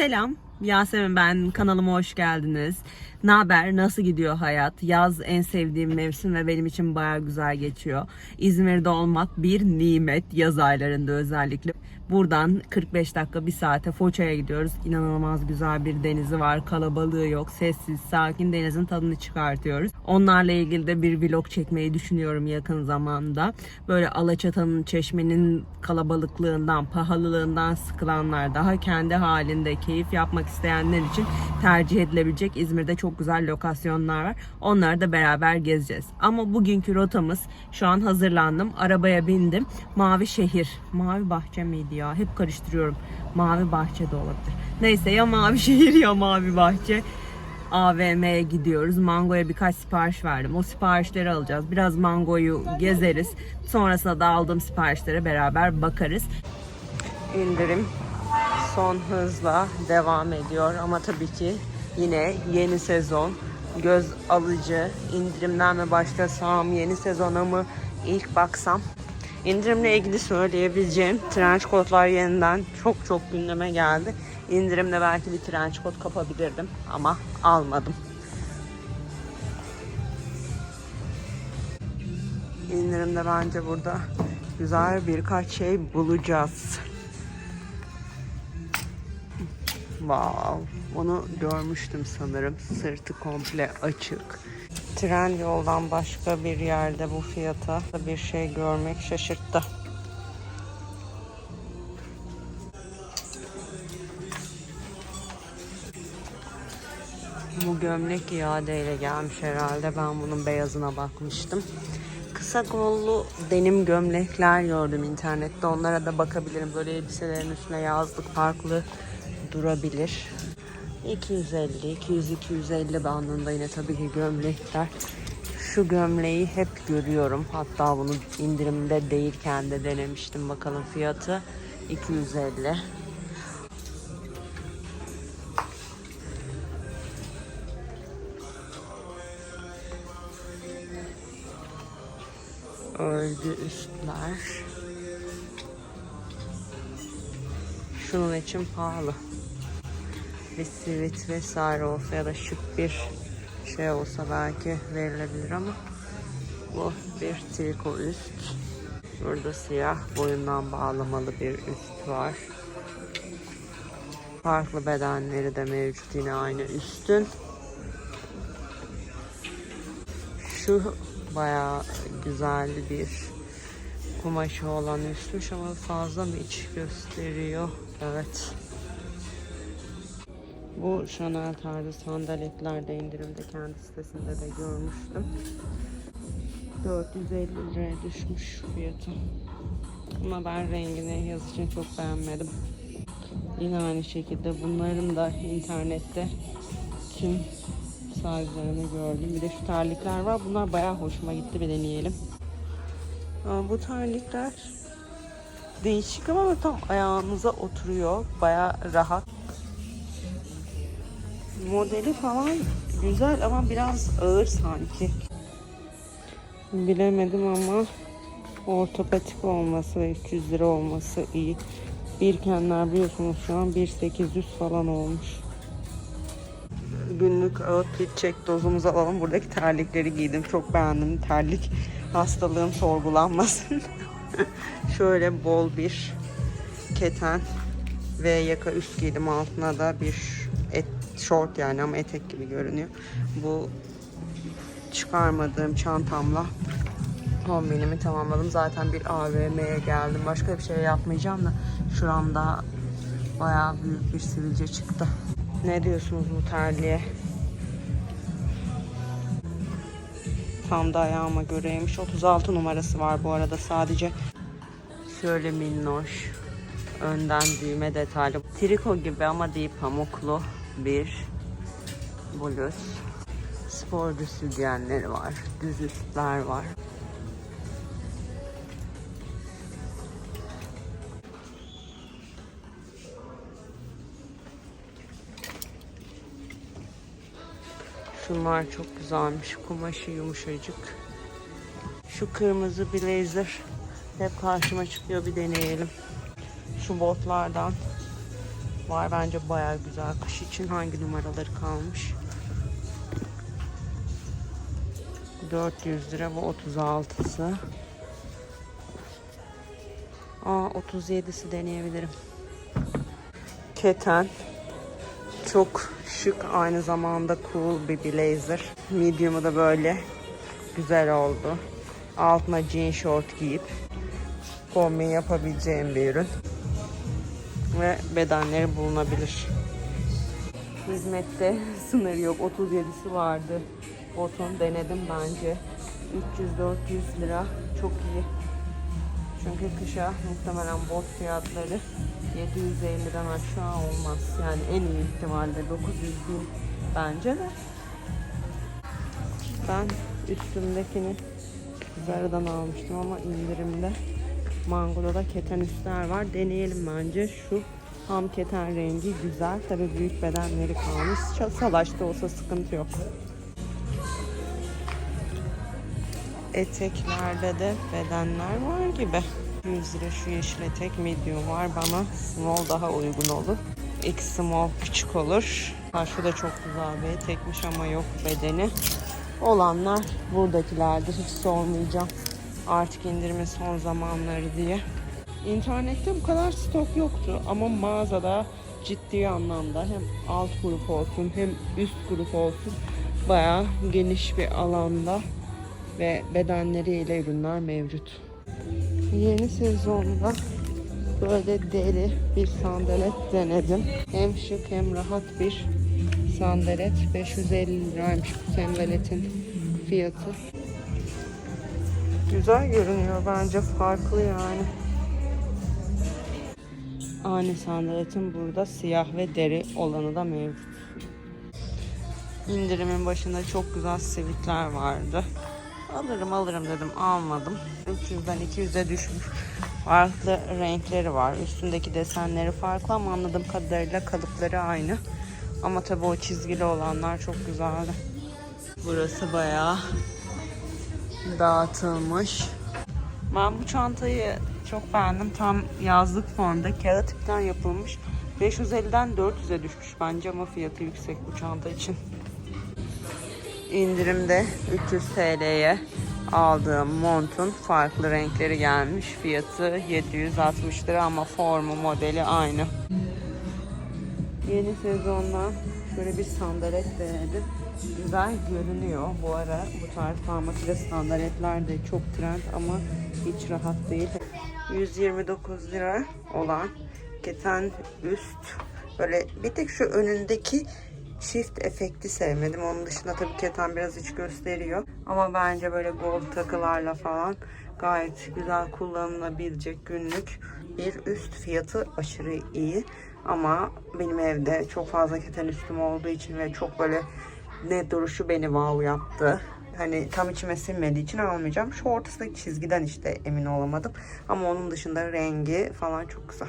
Selam, Yasemin ben. Kanalıma hoş geldiniz. Ne haber? Nasıl gidiyor hayat? Yaz en sevdiğim mevsim ve benim için baya güzel geçiyor. İzmir'de olmak bir nimet yaz aylarında özellikle. Buradan 45 dakika bir saate Foça'ya gidiyoruz. İnanılmaz güzel bir denizi var. Kalabalığı yok. Sessiz, sakin denizin tadını çıkartıyoruz. Onlarla ilgili de bir vlog çekmeyi düşünüyorum yakın zamanda. Böyle Alaçatı'nın, Çeşme'nin kalabalıklığından, pahalılığından sıkılanlar, daha kendi halinde keyif yapmak isteyenler için tercih edilebilecek İzmir'de çok güzel lokasyonlar var. Onları da beraber gezeceğiz. Ama bugünkü rotamız şu an hazırlandım. Arabaya bindim. Mavi şehir. Mavi bahçe miydi ya? Hep karıştırıyorum. Mavi bahçe de olabilir. Neyse ya mavi şehir ya mavi bahçe. AVM'ye gidiyoruz. Mango'ya birkaç sipariş verdim. O siparişleri alacağız. Biraz Mango'yu gezeriz. Sonrasında da aldığım siparişlere beraber bakarız. İndirim son hızla devam ediyor ama tabii ki yine yeni sezon göz alıcı indirimden mi başlasam yeni sezona mı ilk baksam indirimle ilgili söyleyebileceğim trench coatlar yeniden çok çok gündeme geldi. İndirimde belki bir trench coat kapabilirdim ama almadım. İndirimde bence burada güzel birkaç şey bulacağız. Wow. Onu görmüştüm sanırım. Sırtı komple açık. Tren yoldan başka bir yerde bu fiyata bir şey görmek şaşırttı. Bu gömlek iadeyle gelmiş herhalde. Ben bunun beyazına bakmıştım. Kısa kollu denim gömlekler gördüm internette. Onlara da bakabilirim. Böyle elbiselerin üstüne yazlık farklı durabilir. 250, 200, 250 bandında yine tabii ki gömlekler. Şu gömleği hep görüyorum. Hatta bunu indirimde değilken de denemiştim. Bakalım fiyatı 250. Örgü üstler. Şunun için pahalı. Bir sivit vesaire olsa ya da şık bir şey olsa belki verilebilir ama bu bir triko üst. Burada siyah boyundan bağlamalı bir üst var. Farklı bedenleri de mevcut yine aynı üstün. Şu bayağı güzel bir kumaşı olan üstmüş ama fazla mı iç gösteriyor? Evet. Bu Chanel tarzı sandaletler de indirimde kendi sitesinde de görmüştüm. 450 liraya düşmüş fiyatı. Ama ben rengini yaz için çok beğenmedim. Yine aynı şekilde bunların da internette tüm sizelerini gördüm. Bir de şu terlikler var. Bunlar bayağı hoşuma gitti. Bir deneyelim. Aa, bu terlikler değişik ama tam ayağınıza oturuyor. Bayağı rahat. Modeli falan güzel ama biraz ağır sanki. Bilemedim ama ortopedik olması ve 300 lira olması iyi. Birkenler biliyorsunuz şu an 1800 falan olmuş. Günlük outfit check dozumuzu alalım. Buradaki terlikleri giydim. Çok beğendim. Terlik hastalığım sorgulanmasın. Şöyle bol bir keten ve yaka üst giydim. Altına da bir et, short yani ama etek gibi görünüyor. Bu çıkarmadığım çantamla kombinimi tamamladım. Zaten bir AVM'ye geldim. Başka bir şey yapmayacağım da şuramda bayağı büyük bir sivilce çıktı. Ne diyorsunuz bu terliğe? Tam da ayağıma göreymiş. 36 numarası var bu arada sadece. Şöyle minnoş. Önden düğme detaylı. Triko gibi ama değil pamuklu bir bluz. Sporcu sütyenleri var. Düz üstler var. Şunlar çok güzelmiş. Kumaşı yumuşacık. Şu kırmızı blazer hep karşıma çıkıyor. Bir deneyelim. Şu botlardan var. Bence baya güzel. Kış için hangi numaraları kalmış? 400 lira bu 36'sı. Aa 37'si deneyebilirim. Keten. Çok şık aynı zamanda cool bir blazer. Medium'u da böyle güzel oldu. Altına jean short giyip kombin yapabileceğim bir ürün. Ve bedenleri bulunabilir. Hizmette sınır yok. 37'si vardı. Botun denedim bence. 300-400 lira çok iyi. Çünkü kışa muhtemelen bot fiyatları 750'den aşağı olmaz. Yani en iyi ihtimalle 900 bin bence de. Ben üstümdekini Zara'dan almıştım ama indirimde. Mango'da da keten üstler var. Deneyelim bence. Şu ham keten rengi güzel. Tabii büyük bedenleri kalmış. Salaş da olsa sıkıntı yok. Eteklerde de bedenler var gibi. 100 lira şu yeşil etek medium var. Bana small daha uygun olur. X small küçük olur. Ha, şu da çok güzel bir etekmiş ama yok bedeni. Olanlar buradakilerdir. Hiç sormayacağım. Artık indirimin son zamanları diye. İnternette bu kadar stok yoktu ama mağazada ciddi anlamda hem alt grup olsun hem üst grup olsun bayağı geniş bir alanda ve bedenleriyle ürünler mevcut. Yeni sezonda böyle deri bir sandalet denedim. Hem şık hem rahat bir sandalet. 550 liraymış bu sandaletin fiyatı. Güzel görünüyor bence farklı yani. Aynı sandaletin burada siyah ve deri olanı da mevcut. İndirimin başında çok güzel sivitler vardı. Alırım alırım dedim almadım. 300'den 200'e düşmüş. Farklı renkleri var. Üstündeki desenleri farklı ama anladığım kadarıyla kalıpları aynı. Ama tabii o çizgili olanlar çok güzeldi. Burası bayağı dağıtılmış. Ben bu çantayı çok beğendim. Tam yazlık formda kağıt ipten yapılmış. 550'den 400'e düşmüş bence ama fiyatı yüksek bu çanta için. İndirimde 300 TL'ye aldığım montun farklı renkleri gelmiş. Fiyatı 760 lira ama formu modeli aynı. Yeni sezondan şöyle bir sandalet denedim. Güzel görünüyor. Bu ara bu tarz parmakla sandaletler de çok trend ama hiç rahat değil. 129 lira olan keten üst böyle bir tek şu önündeki çift efekti sevmedim. Onun dışında tabii keten biraz iç gösteriyor. Ama bence böyle gold takılarla falan gayet güzel kullanılabilecek günlük bir üst fiyatı aşırı iyi. Ama benim evde çok fazla keten üstüm olduğu için ve çok böyle ne duruşu beni wow yaptı. Hani tam içime sinmediği için almayacağım. Şu ortasındaki çizgiden işte emin olamadım. Ama onun dışında rengi falan çok güzel.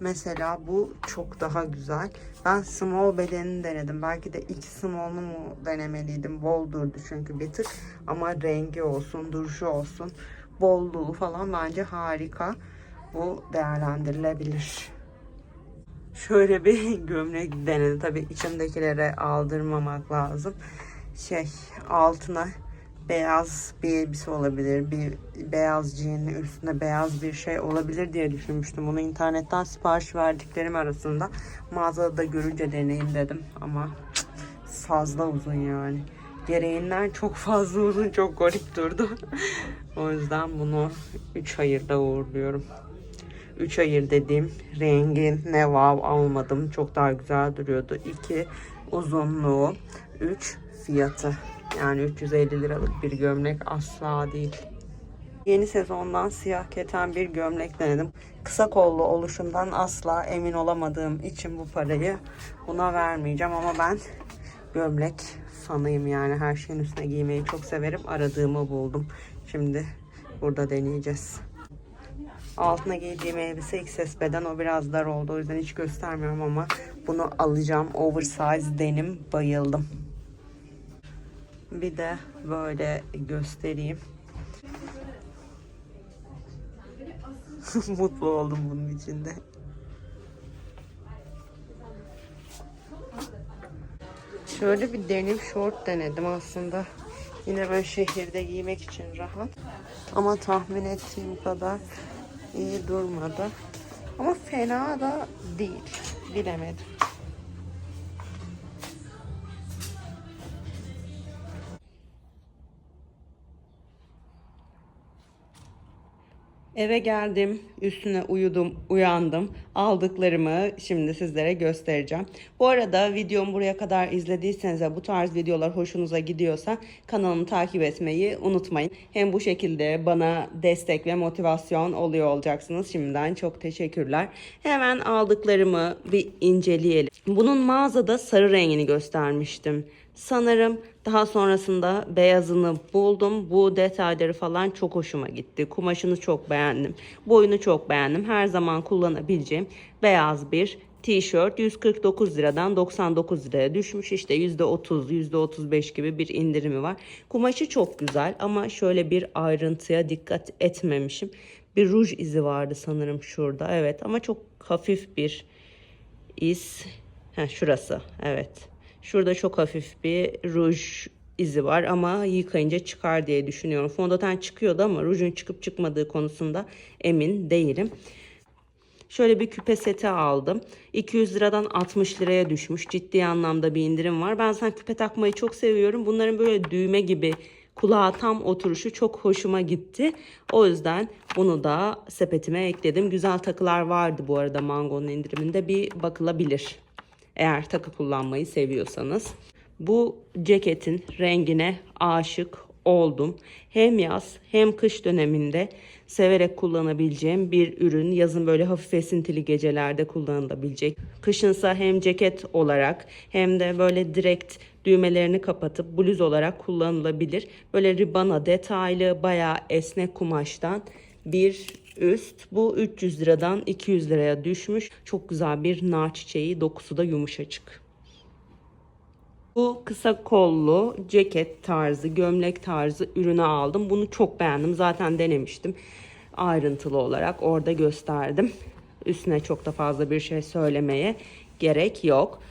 Mesela bu çok daha güzel. Ben small bedenini denedim. Belki de ilk small'unu mu denemeliydim. Bol durdu çünkü bir tık. Ama rengi olsun, duruşu olsun, bolluğu falan bence harika. Bu değerlendirilebilir. Şöyle bir gömlek denedim. Tabii içimdekilere aldırmamak lazım. Şey altına beyaz bir elbise olabilir. Bir beyaz jean'in üstüne beyaz bir şey olabilir diye düşünmüştüm. Bunu internetten sipariş verdiklerim arasında mağazada da görünce deneyim dedim. Ama cık, fazla uzun yani. Gereğinden çok fazla uzun, çok garip durdu. o yüzden bunu 3 hayırda uğurluyorum. 3 hayır dediğim rengi ne wow almadım. Çok daha güzel duruyordu. 2 uzunluğu, 3 fiyatı. Yani 350 liralık bir gömlek asla değil. Yeni sezondan siyah keten bir gömlek denedim. Kısa kollu oluşundan asla emin olamadığım için bu parayı buna vermeyeceğim ama ben gömlek fanıyım yani her şeyin üstüne giymeyi çok severim. Aradığımı buldum. Şimdi burada deneyeceğiz. Altına giydiğim elbise XS beden o biraz dar oldu. O yüzden hiç göstermiyorum ama bunu alacağım. Oversize denim bayıldım. Bir de böyle göstereyim. Mutlu oldum bunun içinde. Şöyle bir denim şort denedim aslında. Yine böyle şehirde giymek için rahat. Ama tahmin ettiğim kadar iyi durmadı. Ama fena da değil. Bilemedim. Eve geldim, üstüne uyudum, uyandım. Aldıklarımı şimdi sizlere göstereceğim. Bu arada videomu buraya kadar izlediyseniz ve bu tarz videolar hoşunuza gidiyorsa kanalımı takip etmeyi unutmayın. Hem bu şekilde bana destek ve motivasyon oluyor olacaksınız. Şimdiden çok teşekkürler. Hemen aldıklarımı bir inceleyelim. Bunun mağazada sarı rengini göstermiştim. Sanırım daha sonrasında beyazını buldum. Bu detayları falan çok hoşuma gitti. Kumaşını çok beğendim. Boyunu çok beğendim. Her zaman kullanabileceğim beyaz bir tişört 149 liradan 99 liraya düşmüş. İşte %30, %35 gibi bir indirimi var. Kumaşı çok güzel ama şöyle bir ayrıntıya dikkat etmemişim. Bir ruj izi vardı sanırım şurada. Evet ama çok hafif bir iz. Heh, şurası. Evet. Şurada çok hafif bir ruj izi var ama yıkayınca çıkar diye düşünüyorum. Fondöten çıkıyordu ama rujun çıkıp çıkmadığı konusunda emin değilim. Şöyle bir küpe seti aldım. 200 liradan 60 liraya düşmüş. Ciddi anlamda bir indirim var. Ben zaten küpe takmayı çok seviyorum. Bunların böyle düğme gibi kulağa tam oturuşu çok hoşuma gitti. O yüzden bunu da sepetime ekledim. Güzel takılar vardı bu arada Mango'nun indiriminde. Bir bakılabilir. Eğer takı kullanmayı seviyorsanız. Bu ceketin rengine aşık oldum. Hem yaz hem kış döneminde severek kullanabileceğim bir ürün. Yazın böyle hafif esintili gecelerde kullanılabilecek. Kışınsa hem ceket olarak hem de böyle direkt düğmelerini kapatıp bluz olarak kullanılabilir. Böyle ribana detaylı bayağı esnek kumaştan bir üst. Bu 300 liradan 200 liraya düşmüş. Çok güzel bir nar çiçeği. Dokusu da yumuşacık. Bu kısa kollu ceket tarzı, gömlek tarzı ürünü aldım. Bunu çok beğendim. Zaten denemiştim. Ayrıntılı olarak orada gösterdim. Üstüne çok da fazla bir şey söylemeye gerek yok.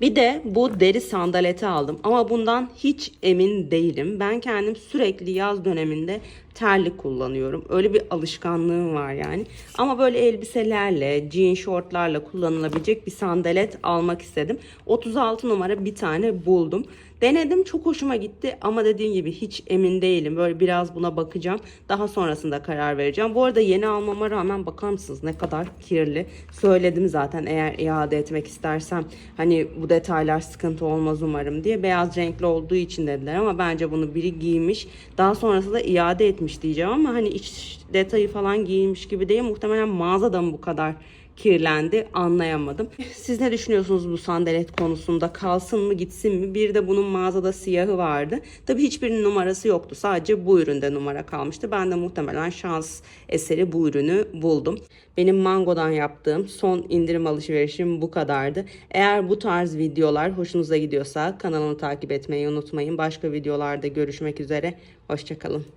Bir de bu deri sandaleti aldım ama bundan hiç emin değilim. Ben kendim sürekli yaz döneminde terlik kullanıyorum. Öyle bir alışkanlığım var yani. Ama böyle elbiselerle, jean şortlarla kullanılabilecek bir sandalet almak istedim. 36 numara bir tane buldum. Denedim çok hoşuma gitti ama dediğim gibi hiç emin değilim. Böyle biraz buna bakacağım. Daha sonrasında karar vereceğim. Bu arada yeni almama rağmen bakar mısınız ne kadar kirli. Söyledim zaten eğer iade etmek istersem hani bu detaylar sıkıntı olmaz umarım diye. Beyaz renkli olduğu için dediler ama bence bunu biri giymiş. Daha sonrasında da iade etmiş diyeceğim ama hani iç detayı falan giymiş gibi değil. Muhtemelen mağazada mı bu kadar kirlendi anlayamadım. Siz ne düşünüyorsunuz bu sandalet konusunda? Kalsın mı gitsin mi? Bir de bunun mağazada siyahı vardı. Tabii hiçbirinin numarası yoktu. Sadece bu üründe numara kalmıştı. Ben de muhtemelen şans eseri bu ürünü buldum. Benim Mango'dan yaptığım son indirim alışverişim bu kadardı. Eğer bu tarz videolar hoşunuza gidiyorsa kanalımı takip etmeyi unutmayın. Başka videolarda görüşmek üzere. Hoşçakalın.